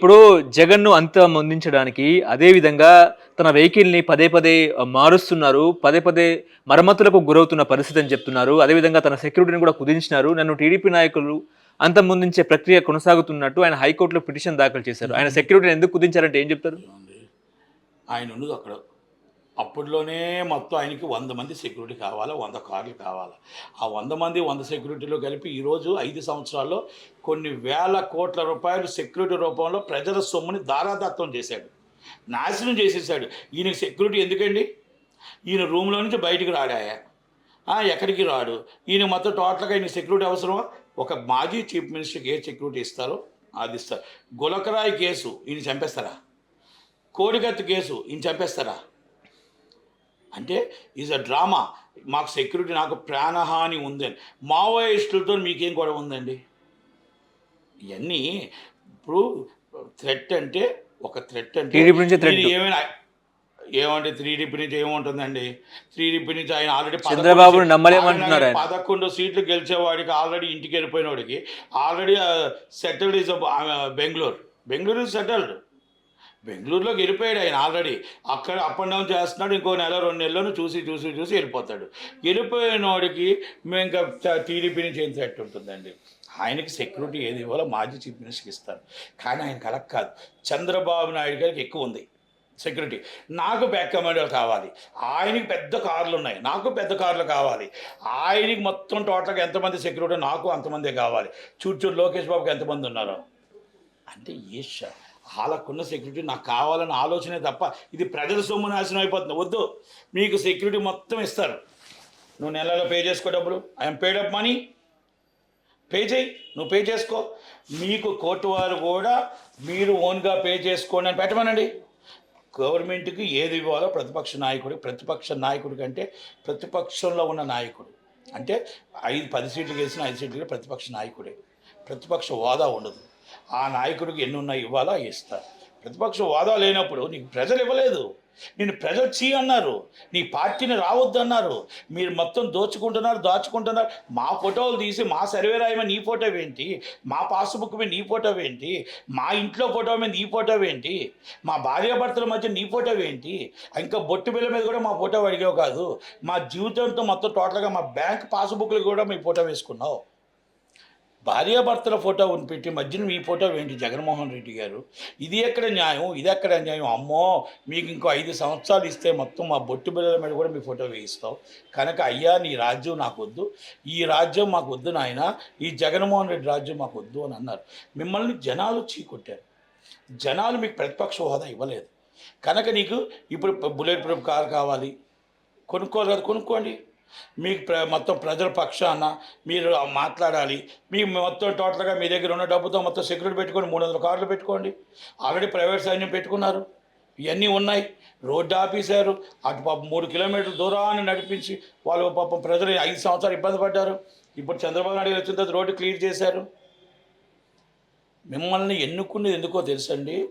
ఇప్పుడు జగన్ను అంతమొందించడానికి అదే విధంగా తన వెహికల్ని పదే పదే మారుస్తున్నారు. పదే పదే మరమ్మతులకు గురవుతున్న పరిస్థితి అని చెప్తున్నారు. అదేవిధంగా తన సెక్యూరిటీని కూడా కుదించినారు. నన్ను టీడీపీ నాయకులు అంతమొందించే ప్రక్రియ కొనసాగుతున్నట్టు ఆయన హైకోర్టులో పిటిషన్ దాఖలు చేశారు. ఆయన సెక్యూరిటీని ఎందుకు కుదించారంటే ఏం చెప్తారు? ఆయన ఉండదు అక్కడ. అప్పట్లోనే మొత్తం ఆయనకి వంద మంది సెక్యూరిటీ కావాలా వంద కార్లు కావాలా. ఆ వంద మంది వంద సెక్యూరిటీలో కలిపి ఈరోజు ఐదు సంవత్సరాల్లో కొన్ని వేల కోట్ల రూపాయలు సెక్యూరిటీ రూపంలో ప్రజల సొమ్ముని దారాదత్తం చేశాడు. నాశనం చేసేసాడు ఈయనకి సెక్యూరిటీ ఎందుకండి? ఈయన రూమ్లో నుంచి బయటికి రాడాయా? ఎక్కడికి రాడు? ఈయన మొత్తం టోటల్గా ఈయన సెక్యూరిటీ అవసరమా? ఒక మాజీ చీఫ్ మినిస్టర్కి ఏ సెక్యూరిటీ ఇస్తారో అది ఇస్తారు. గులకరాయి కేసు ఈయన చంపేస్తారా? కోడికత్తు కేసు ఈయన చంపేస్తారా? అంటే ఈజ్ అ డ్రామా మాకు సెక్యూరిటీ నాకు ప్రాణహాని ఉందని. మావోయిస్టులతో మీకేం గొడవ ఉందండి? ఇవన్నీ ఇప్పుడు థ్రెట్ అంటే ఒక థ్రెట్ అంటే ఏమైనా ఏమంటే త్రీ డిపి నుంచి ఏముంటుందండి? త్రీ డిపి నుంచి ఆయన ఆల్రెడీ నమ్మలేమంటున్నారు ఆయన. పదకొండు సీట్లు గెలిచేవాడికి ఆల్రెడీ ఇంటికి వెళ్ళిపోయినవాడికి already settled is Bengaluru Bengaluru is settled బెంగళూరులోకి వెళ్ళిపోయాడు ఆయన ఆల్రెడీ. అక్కడ అప్ అండ్ డౌన్ చేస్తున్నాడు ఇంకో నెల రెండు నెలలను చూసి చూసి చూసి వెళ్ళిపోతాడు. వెళ్ళిపోయిన వాడికి మేము ఇంకా టీడీపీ నుంచి ఏం థ్రెట్ ఉంటుందండి? ఆయనకి సెక్యూరిటీ ఏది ఇవ్వాలో మాజీ చీఫ్ మినిస్టర్కి ఇస్తారు కానీ ఆయన కలెక్ట్ కాదు. చంద్రబాబు నాయుడు గారికి ఎక్కువ ఉంది సెక్యూరిటీ నాకు బ్యాక్ కమాండర్ కావాలి. ఆయనకి పెద్ద కార్లు ఉన్నాయి. నాకు పెద్ద కార్లు కావాలి. ఆయనకి మొత్తం టోటల్గా ఎంతమంది సెక్యూరిటీ నాకు అంతమందే కావాలి. చూచూరు లోకేష్ బాబుకి ఎంతమంది ఉన్నారు? అంటే ఏ వాళ్ళకున్న సెక్యూరిటీ నాకు కావాలన్న ఆలోచనే తప్ప ఇది ప్రజల సొమ్ము నాశనం అయిపోతుంది. వద్దు. మీకు సెక్యూరిటీ మొత్తం ఇస్తారు. నువ్వు నెలలో పే చేసుకో డబ్బులు. I'm paid up money pay చేయి. నువ్వు పే చేసుకో. మీకు కోర్టు వారు కూడా మీరు ఓన్గా పే చేసుకోండి అని పెట్టమనండి. గవర్నమెంట్కి ఏది ఇవ్వాలో ప్రతిపక్ష నాయకుడు ప్రతిపక్ష నాయకుడి కంటే ప్రతిపక్షంలో ఉన్న నాయకుడు. అంటే ఐదు పది సీట్లు గెలిచిన ఐదు సీట్లు ప్రతిపక్ష నాయకుడే. ప్రతిపక్ష హోదా ఉండదు. ఆ నాయకుడికి ఎన్ని ఉన్నాయి ఇవ్వాలా? అవి ఇస్తారు. ప్రతిపక్ష హోదా లేనప్పుడు నీకు ప్రజలు ఇవ్వలేదు. నేను ప్రజలు చీ అన్నారు. నీ పార్టీని రావద్దన్నారు. మీరు మొత్తం దోచుకుంటున్నారు దాచుకుంటున్నారు. మా ఫోటోలు తీసి మా సర్వే రాయమే నీ ఫోటో ఏంటి మా పాస్బుక్ మీద నీ ఫోటో ఏంటి మా ఇంట్లో ఫోటో మీద నీ ఫోటో ఏంటి మా భార్యాభర్తల మధ్య నీ ఫోటో ఏంటి ఇంకా బొట్టు బిల్ల మీద కూడా మా ఫోటో అడిగావు కాదు. మా జీవితంతో మొత్తం టోటల్గా మా బ్యాంక్ పాస్బుక్లు కూడా మీ ఫోటో వేసుకున్నావు. భార్యాభర్తల ఫోటో పెట్టి మధ్యన మీ ఫోటో ఏంటి జగన్మోహన్ రెడ్డి గారు. ఇది ఎక్కడ న్యాయం? ఇది ఎక్కడ న్యాయం? అమ్మో! మీకు ఇంకో ఐదు సంవత్సరాలు ఇస్తే మొత్తం మా బొట్టు బిల్లల మీద కూడా మీ ఫోటో వేయిస్తాం. కనుక అయ్యా నీ రాజ్యం నాకు వద్దు ఈ రాజ్యం మాకు వద్దు నాయన. ఈ జగన్మోహన్ రెడ్డి రాజ్యం మాకు వద్దు అని అన్నారు. మిమ్మల్ని జనాలు చీకొట్టారు. జనాలు మీకు ప్రతిపక్ష హోదా ఇవ్వలేదు. కనుక నీకు ఇప్పుడు బుల్లెట్ ప్రూఫ్ కార్ కావాలి. కొనుక్కోవాలి కదా కొనుక్కోండి. మీకు ప్ర మొత్తం ప్రజల పక్షాన మీరు మాట్లాడాలి. మీ మొత్తం టోటల్గా మీ దగ్గర ఉన్న డబ్బుతో మొత్తం సెక్యూరిటీ పెట్టుకొని మూడు వందల కార్లు పెట్టుకోండి. ఆల్రెడీ ప్రైవేట్ సైన్యం పెట్టుకున్నారు. ఇవన్నీ ఉన్నాయి. రోడ్డు ఆపేశారు. అటు పాపం మూడు కిలోమీటర్ల దూరాన్ని నడిపించి వాళ్ళు పాపం ప్రజలు ఐదు సంవత్సరాలు ఇబ్బంది పడ్డారు. ఇప్పుడు చంద్రబాబు నాయుడు వచ్చిన తర్వాత రోడ్డు క్లియర్ చేశారు. మిమ్మల్ని ఎన్నుకున్నది ఎందుకో తెలుసండి?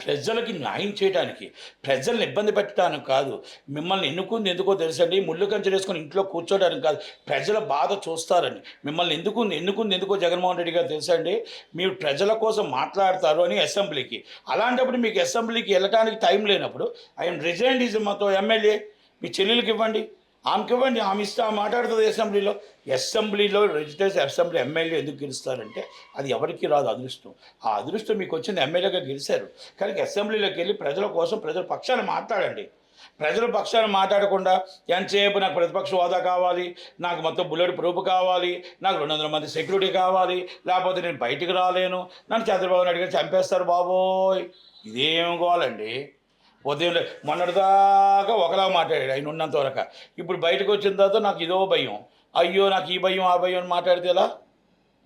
ప్రజలకి న్యాయం చేయడానికి ప్రజల్ని ఇబ్బంది పెట్టడానికి కాదు మిమ్మల్ని ఎన్నుకుంది ఎందుకో తెలుసండి? ముళ్ళు కంచెలేసుకొని ఇంట్లో కూర్చోడానికి కాదు ప్రజల బాధ చూస్తారని. మిమ్మల్ని ఎందుకు ఎన్నుకుంది ఎందుకో జగన్మోహన్ రెడ్డి గారు తెలుసండి మీరు ప్రజల కోసం మాట్లాడతారు అని అసెంబ్లీకి. అలాంటప్పుడు మీకు అసెంబ్లీకి వెళ్ళడానికి టైం లేనప్పుడు ఆయన రిజైన్ ఈజ్ మాతో ఎమ్మెల్యే మీ చెల్లెలకి ఇవ్వండి. ఆమెకి ఇవ్వండి ఆమె ఇస్తా మాట్లాడుతుంది అసెంబ్లీలో. అసెంబ్లీలో రిజిస్టర్ అసెంబ్లీ ఎమ్మెల్యే ఎందుకు గెలుస్తారంటే అది ఎవరికి రాదు అదృష్టం. ఆ అదృష్టం మీకు వచ్చింది ఎమ్మెల్యేగా గెలిచారు. కానీ అసెంబ్లీలోకి వెళ్ళి ప్రజల కోసం ప్రజల పక్షాన మాట్లాడండి. ప్రజల పక్షాన మాట్లాడకుండా ఎంతసేపు నాకు ప్రతిపక్ష హోదా కావాలి నాకు మొత్తం బుల్లెట్ ప్రూఫ్ కావాలి నాకు రెండు వందల మంది సెక్యూరిటీ కావాలి లేకపోతే నేను బయటికి రాలేను నన్ను చంద్రబాబు నాయుడు గారు చంపేస్తారు బాబోయ్. ఇదేం కావాలండి ఉదయం లే- మొన్నటిదాకా ఒకలా మాట్లాడాడు ఆయన ఉన్నంత వరకు. ఇప్పుడు బయటకు వచ్చిన తర్వాత నాకు ఇదో భయం. అయ్యో నాకు ఈ భయం ఆ భయం అని మాట్లాడితే ఎలా?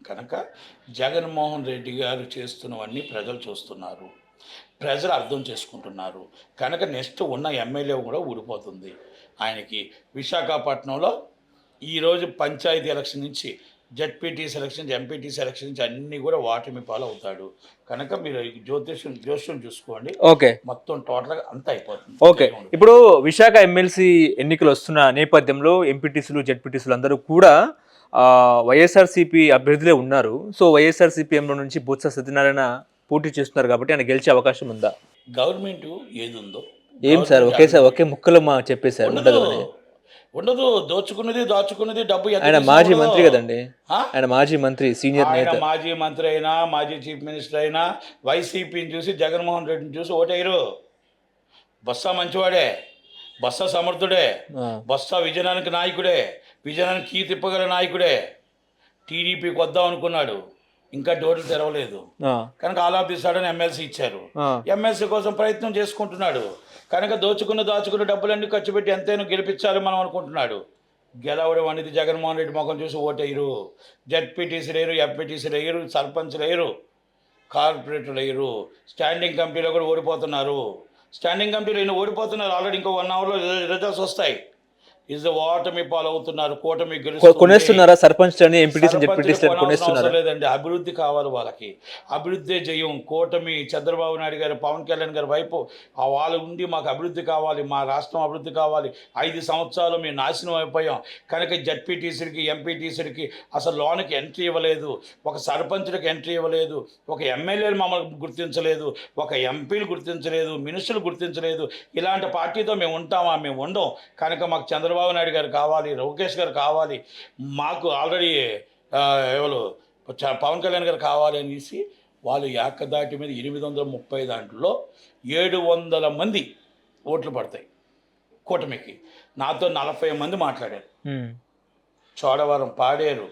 కనుక జగన్మోహన్ రెడ్డి గారు చేస్తున్నవన్నీ ప్రజలు చూస్తున్నారు. ప్రజలు అర్థం చేసుకుంటున్నారు. కనుక నెక్స్ట్ ఉన్న ఎమ్మెల్యే కూడా ఊడిపోతుంది. ఆయనకి విశాఖపట్నంలో ఈరోజు పంచాయతీ ఎలక్షన్ నుంచి జడ్పీటీ సెలక్షన్ ఎంపీటీ సెలక్షన్ నుంచి అన్నీ కూడా వాటమి పాలు అవుతాడు. కనుక మీరు జ్యోతిష్యం జ్యోతిష్యం చూసుకోండి. ఓకే. మొత్తం టోటల్గా అంతా అయిపోతుంది. ఓకే. ఇప్పుడు విశాఖ ఎమ్మెల్సీ ఎన్నికలు వస్తున్న నేపథ్యంలో ఎంపీటీసీలు జెడ్పీటీసీలు అందరూ కూడా ఆ, వైఎస్ఆర్సీపీ అభ్యర్థులే ఉన్నారు. సో వైఎస్ఆర్సీపీఎంలో నుంచి బొత్స సత్యనారాయణ పోటీ చేస్తున్నారు కాబట్టి ఆయన గెలిచే అవకాశం ఉందా? గవర్నమెంట్ ఏది ఉందో ఏం సార్? ఒకేసారి ఒకే ముక్కలు మా చెప్పేశారు. ఉండదు ఉండదు దోచుకున్నది దాచుకున్నది డబ్బు ఆయన మాజీ. మంత్రి కదండి? ఆయన మాజీ మంత్రి సీనియర్ ఆయన నేత. మాజీ మంత్రి అయినా మాజీ చీఫ్ మినిస్టర్ అయినా వైసీపీని చూసి జగన్మోహన్ రెడ్డిని చూసి ఓటేయరు. బొత్స మంచివాడే బొత్స సమర్థుడే బొత్స విజయానికి నాయకుడే విజయానికి కీ తిప్పగల నాయకుడే. టీడీపీకి వద్దాం అనుకున్నాడు. ఇంకా డోర్లు తెరవలేదు. కనుక all of the sudden MLC ఇచ్చారు. ఎమ్మెల్సీ కోసం ప్రయత్నం చేసుకుంటున్నాడు. కనుక దోచుకున్న దాచుకున్న డబ్బులన్నీ ఖర్చు పెట్టి ఎంతైనా గెలిపించాలి మనం అనుకుంటున్నాడు. గెలవడం అనేది జగన్మోహన్ రెడ్డి ముఖం చూసి ఓటేయరు. జడ్పీటీసీ లేరు ఎఫ్పీటీసీ లేరు సర్పంచ్ లేరు కార్పొరేటర్ లేరు. స్టాండింగ్ కమిటీలో కూడా ఓడిపోతున్నారు. స్టాండింగ్ కమిటీలో ఈయన ఓడిపోతున్నారు. ఆల్రెడీ ఇంకో వన్ అవర్లో రిజల్ట్స్ వస్తాయి. ఓటమి పాలవుతున్నారు కూటమి. కొనేస్తున్నారా సర్పంచ్ అని ఎంపీటీసీ కొనేస్తున్నారా? లేదండి. అభివృద్ధి కావాలి వాళ్ళకి. అభివృద్ధి జయం. కూటమి చంద్రబాబు నాయుడు గారు పవన్ కళ్యాణ్ గారి వైపు ఆ వాళ్ళు ఉండి మాకు అభివృద్ధి కావాలి మా రాష్ట్రం అభివృద్ధి కావాలి. ఐదు సంవత్సరాలు మేము నాశనం అయిపోయాం. కనుక జడ్పీటీసీలకి ఎంపీటీసీలకి అసలు లోనికి ఎంట్రీ ఇవ్వలేదు. ఒక సర్పంచులకు ఎంట్రీ ఇవ్వలేదు. ఒక ఎమ్మెల్యేలు మమ్మల్ని గుర్తించలేదు. ఒక ఎంపీలు గుర్తించలేదు. మినిస్టర్లు గుర్తించలేదు. ఇలాంటి పార్టీతో మేము ఉంటామా? మేము ఉండం. కనుక మాకు చంద్రబాబు నాయుడు గారు కావాలి లోకేష్ గారు కావాలి మాకు ఆల్రెడీ ఎవరు పవన్ కళ్యాణ్ గారు కావాలి అనేసి వాళ్ళు ఏకదాటి మీద ఎనిమిది వందల ముప్పై దాంట్లో ఏడు వందల మంది ఓట్లు పడతాయి కూటమికి. నాతో నలభై మంది మాట్లాడారు. చోడవరం పాడేరు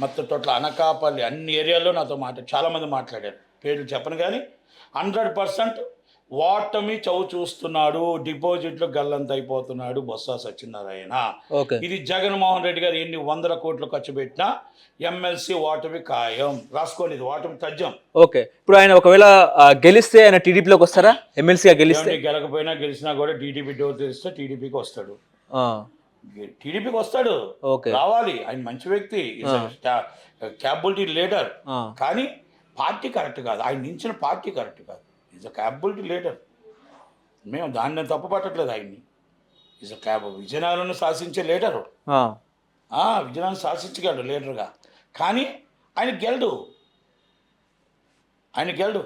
మొత్తం తోట్ల అనకాపల్లి అన్ని ఏరియాల్లో నాతో మాట్లాడు చాలామంది మాట్లాడారు. పేర్లు చెప్పను కానీ హండ్రెడ్ పర్సెంట్ ఓటమి చవి చూస్తున్నాడు డిపాజిట్లు గల్లంత అయిపోతున్నాడు బొత్స సత్యనారాయణ. ఇది జగన్మోహన్ రెడ్డి గారు ఎన్ని వందల కోట్లు ఖర్చు పెట్టినా ఎమ్మెల్సీ ఓటమి ఖాయం. రాసుకోండి ఇది ఓటమి తథ్యం. ఓకే. ఇప్పుడు ఆయన ఒకవేళ గెలిస్తే ఆయన టీడీపీలోకి వస్తారా? ఎమ్మెల్సీగా గెలిస్తే? గెలకపోయినా గెలిచినా కూడా టీడీపీ డోర్ తెరిస్తే టీడీపీకి వస్తాడు. టీడీపీకి వస్తాడు. ఓకే. రావాలి ఆయన మంచి వ్యక్తి. క్యాబిలిటీ లీడర్ కానీ పార్టీ కరెక్ట్ కాదు. ఆయన నించిన పార్టీ కరెక్ట్ కాదు. ఈజ్ అ క్యాబిలిటీ లీడర్ మేము దాన్ని తప్పు పట్టట్లేదు ఆయన్ని. ఈజ్ అ క్యాబ్ విజయనగరంలో శాసించే లీడరు ఆ, విజయనగరం శాసించగలడు లీడర్గా కానీ ఆయన గెలడు. ఆయన గెలడు.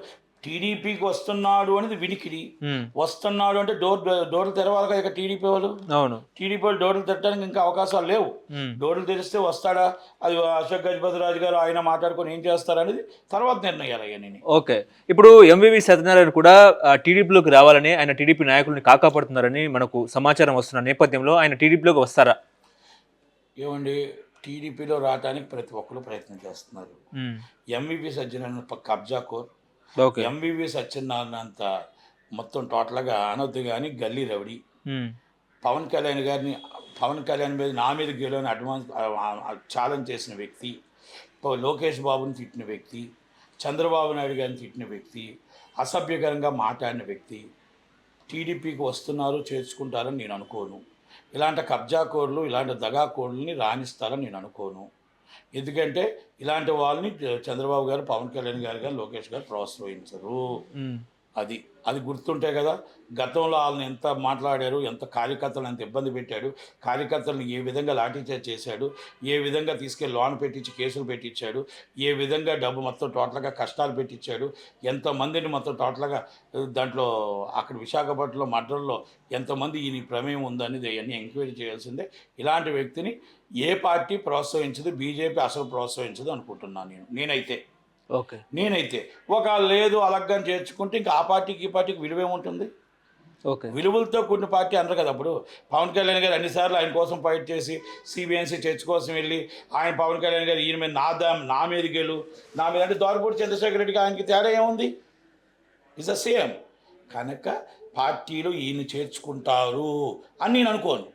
టీడీపీకి వస్తున్నాడు అనేది వినికిడి. వస్తున్నాడు అంటే డోర్ డోర్లు తెరవాలి కదా ఇక టీడీపీ వాళ్ళు. అవును. టీడీపీ వాళ్ళు డోర్లు తెరడానికి ఇంకా అవకాశాలు లేవు. డోర్లు తెరిస్తే వస్తాడా? అది అశోక్ గజపతి రాజు గారు ఆయన మాట్లాడుకొని ఏం చేస్తారనేది తర్వాత నిర్ణయాలు అయ్యాను ఓకే. ఇప్పుడు ఎంవివి సత్యనారాయణ కూడా టీడీపీలోకి రావాలని ఆయన టీడీపీ నాయకుల్ని కాకాపడుతున్నారని మనకు సమాచారం వస్తున్న నేపథ్యంలో ఆయన టీడీపీలోకి వస్తారా? ఏమండి టీడీపీలో రావడానికి ప్రతి ఒక్కరు ప్రయత్నం చేస్తున్నారు. ఎంవిపి సజ్జనారాయణ కబ్జా కోర్. ఎంవివి సత్యనారాయణ అంత మొత్తం టోటల్గా అనొద్దు కానీ గల్లీ రౌడీ. ఉమ్, పవన్ కళ్యాణ్ గారిని పవన్ కళ్యాణ్ మీద నా మీద గెలవని అడ్వాన్స్ ఛాలెంజ్ చేసిన వ్యక్తి లోకేష్ బాబుని తిట్టిన వ్యక్తి చంద్రబాబు నాయుడు గారిని తిట్టిన వ్యక్తి అసభ్యకరంగా మాట్లాడిన వ్యక్తి టీడీపీకి వస్తున్నారు చేర్చుకుంటారని నేను అనుకోను. ఇలాంటి కబ్జా కోడ్లు ఇలాంటి దగా కోడ్లని రాణిస్తారని నేను అనుకోను. ఎందుకంటే ఇలాంటి వాళ్ళని చంద్రబాబు గారు పవన్ కళ్యాణ్ గారు గారు లోకేష్ గారు ప్రోత్సహించరు అది అది గుర్తుంటే కదా గతంలో వాళ్ళని ఎంత మాట్లాడారు ఎంత కార్యకర్తలను ఎంత ఇబ్బంది పెట్టాడు కార్యకర్తలను ఏ విధంగా లాఠీచార్జ్ చేశాడు ఏ విధంగా తీసుకెళ్ళి లోన్ పెట్టించి కేసులు పెట్టించాడు ఏ విధంగా డబ్బు మొత్తం టోటల్గా కష్టాలు పెట్టించాడు ఎంతమందిని మొత్తం టోటల్గా దాంట్లో అక్కడ విశాఖపట్నంలో మర్డర్లో ఎంతమంది ఈయన ప్రమేయం ఉందనేది అవన్నీ ఎంక్వైరీ చేయాల్సిందే. ఇలాంటి వ్యక్తిని ఏ పార్టీ ప్రోత్సహించదు బీజేపీ అసలు ప్రోత్సహించదు అనుకుంటున్నాను నేను నేనైతే. ఓకే. నేనైతే ఒక లేదు అలగ్గాని చేర్చుకుంటే ఇంకా ఆ పార్టీకి ఈ పార్టీకి విలువ ఏముంటుంది? ఓకే. విలువలతో కూడిన పార్టీ అనరు కదా అప్పుడు. పవన్ కళ్యాణ్ గారు అన్నిసార్లు ఆయన కోసం ఫైట్ చేసి సిబిఎన్సీ చర్చ్ కోసం వెళ్ళి ఆయన పవన్ కళ్యాణ్ గారు ఈయన మీద నా దా నా మీద గెలు నా మీద అంటే దోరపూడి చంద్రశేఖర్ రెడ్డికి ఆయనకి తేడా ఏముంది? ఇస్ ద సేమ్ కనుక పార్టీలు ఈయన చేర్చుకుంటారు అని నేను అనుకోను.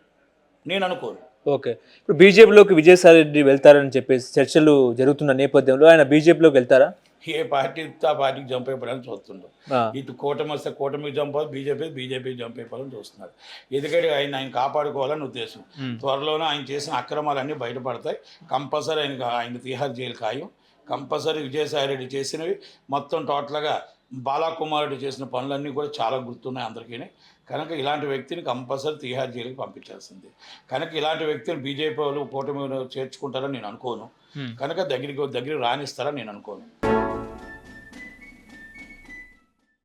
నేను అనుకోను. ఓకే. ఇప్పుడు బీజేపీలోకి విజయసాయి రెడ్డి వెళ్తారని చెప్పేసి చర్చలు జరుగుతున్న నేపథ్యంలో ఆయన బీజేపీలోకి వెళ్తారా? ఏ పార్టీ ఆ పార్టీకి జంప్ అయిపోవడానికి చూస్తుండ్రు ఇటు కూటమి వస్తే కూటమికి జంప్ అవుతుంది బీజేపీ బీజేపీకి జంప్ అయిపోవాలని చూస్తున్నారు. ఎందుకంటే ఆయన ఆయన కాపాడుకోవాలని ఉద్దేశం. త్వరలోనే ఆయన చేసిన అక్రమాలన్నీ బయటపడతాయి. కంపల్సరీ ఆయన ఆయన తిహార్ జైలు ఖాయం. కంపల్సరీ విజయసాయి రెడ్డి చేసినవి మొత్తం టోటల్గా బాలాకుమారుడు చేసిన పనులన్నీ కూడా చాలా గుర్తున్నాయి అందరికీ కనుక ఇలాంటి వ్యక్తిని కంపల్సరీ తిహార్ జైలుకి పంపించాల్సింది. కనుక ఇలాంటి వ్యక్తిని బీజేపీ వాళ్ళు కూటమి చేర్చుకుంటారని నేను అనుకోను. కనుక దగ్గరికి దగ్గరికి రాణిస్తారని నేను అనుకోను.